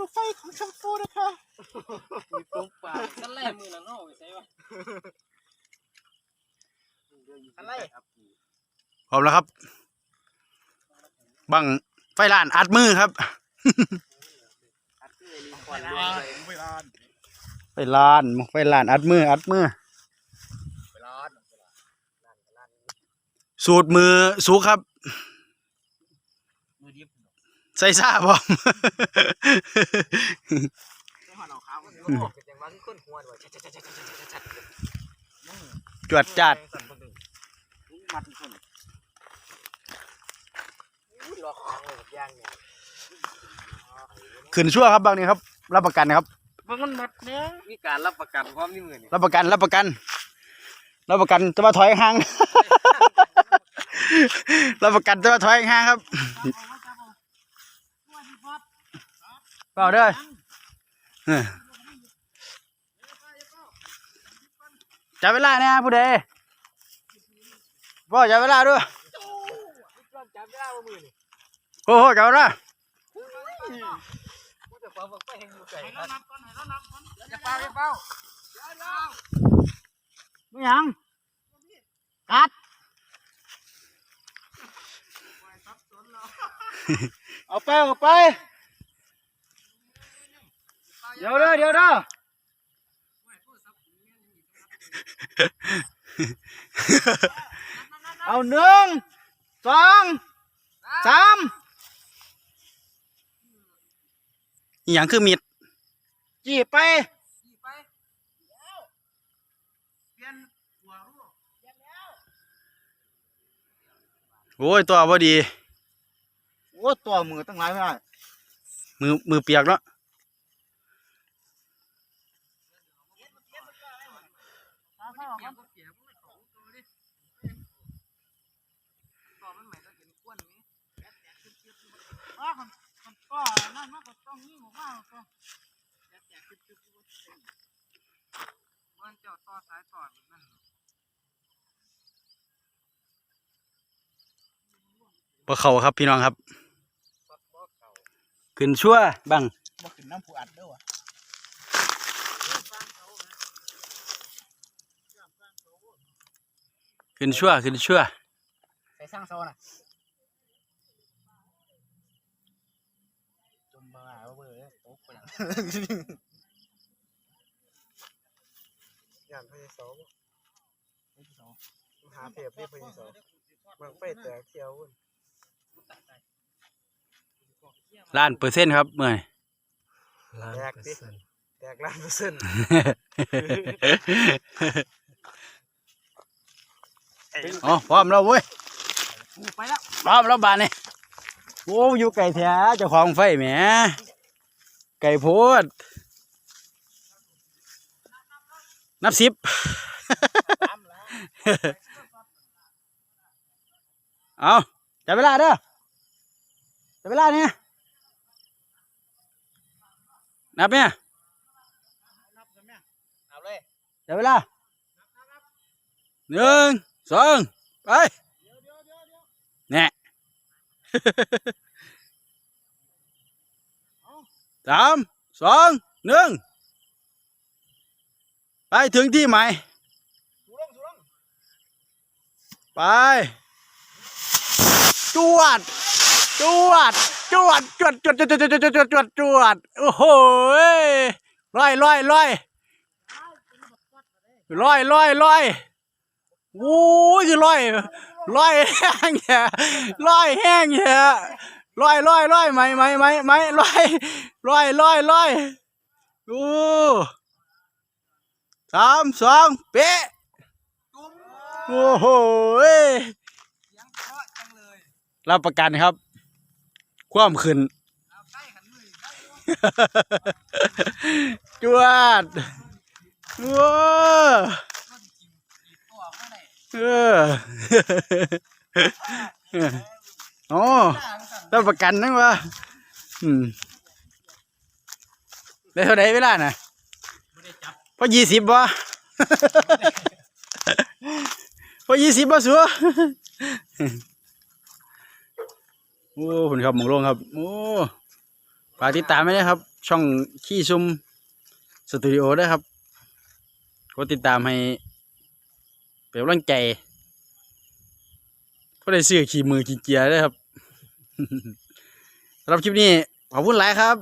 รถไฟของช่างโฟนะคะมีตรงปากกันแล่มือละเนาะไปใส่วะอะไรพร้อมแล้วครับ บังไฟลานอัดมือครับเวลาเวลาไฟลานไฟลานอัดมืออัดมือเวลาสูตรมือสูครับมือดิบ ใส่ซาบอมจวดจัดขืนชั่วครับบางนี้ครับ รับประกันนะครับบางมันมัดเนี้ยมีการรับประกันพร้อมนี่มือนี่รับประกันรับประกันรับประกันจะมาถอยห้างรับประกันจะมาถอยห้างครับ เปล่าเด้อจับเวลาเนี่ยผู้ใดบ่จับเวลาด้วยโอ้โหจับเวลาไม่ยังกัด เอาไปเอาไป เดี๋ยวเด้อเดี๋ยวเด้อเอาหนึ่งสองสามอหย่างคือมิดจีบไปไปเปลี่ยนหัวรู้โอ้ยตัวพอดีโโอ้ตัวมือตั้งหลายไม่ได้มือมือเปียกเนาะมันเข่าครับพี่น้องครับ ขึ้นชั่วบังบ่ขึ้นน้ำผู้อัดเด้อวะขึ้นชั่วขึ้นชั่วใส่สร้างโซน่ะจมบ้าเว้ยตกไปแล้วย่านพญาโสหาเปรียบเรียบพญาโสมันไปแต่เที่ยววุ่น ล้านเปอร์เซ็นต์ครับเมื่อยแตกดิแตกล้านเปอร์เซ็นต์อ๋อพร้อมแล้วเว้ยไปแล้วพร้อมแล้วบานนี่โอ้อยู่ไก่แท้เจ้าของไฟแหมไก่โพด นับสิบเอาจับเวลาเด้อจับเวลาเนี่ย นับเนี่ยเอาเลยจับเวลาหนึ่งสองไปเนี่ยสามสองหนึ่งไปถึงที่ใหม่ไปจวดจวด จวดจวดจวดจวดจวดจวดจวดจวดจวดโอ้โหยร้อยร้อยร้อยร้อยร้อยร้อยโอ้ยคือร้อยร้อยแห้งแย่ร้อยแห้งแย่ร้อยร้อยร้อยไหมไหมไหมไหมร้อยร้อยร้อยร้อยโอ้สามสองเป๊ะโอ้โหเราะจังเลยรับประกันครับ ความขึ้นจวดว้าเออโอ้รับประกันนั่งวะอืมได้เท่าไหร่เวลาน่ะพอยี่สิบบ่พอยี่สิบวะสัว โอ้คุณครับหมองลงครับ โอ้ฝากติดตามไว้นะครับ ช่องขี้ซุมสตูดิโอด้วยครับก็ติดตามให้เป็นกำลังใจก็ได้เสื้อขี่มือขี่เกียร์ด้วยครับสำหรับคลิปนี้ขอบคุณหลายครับ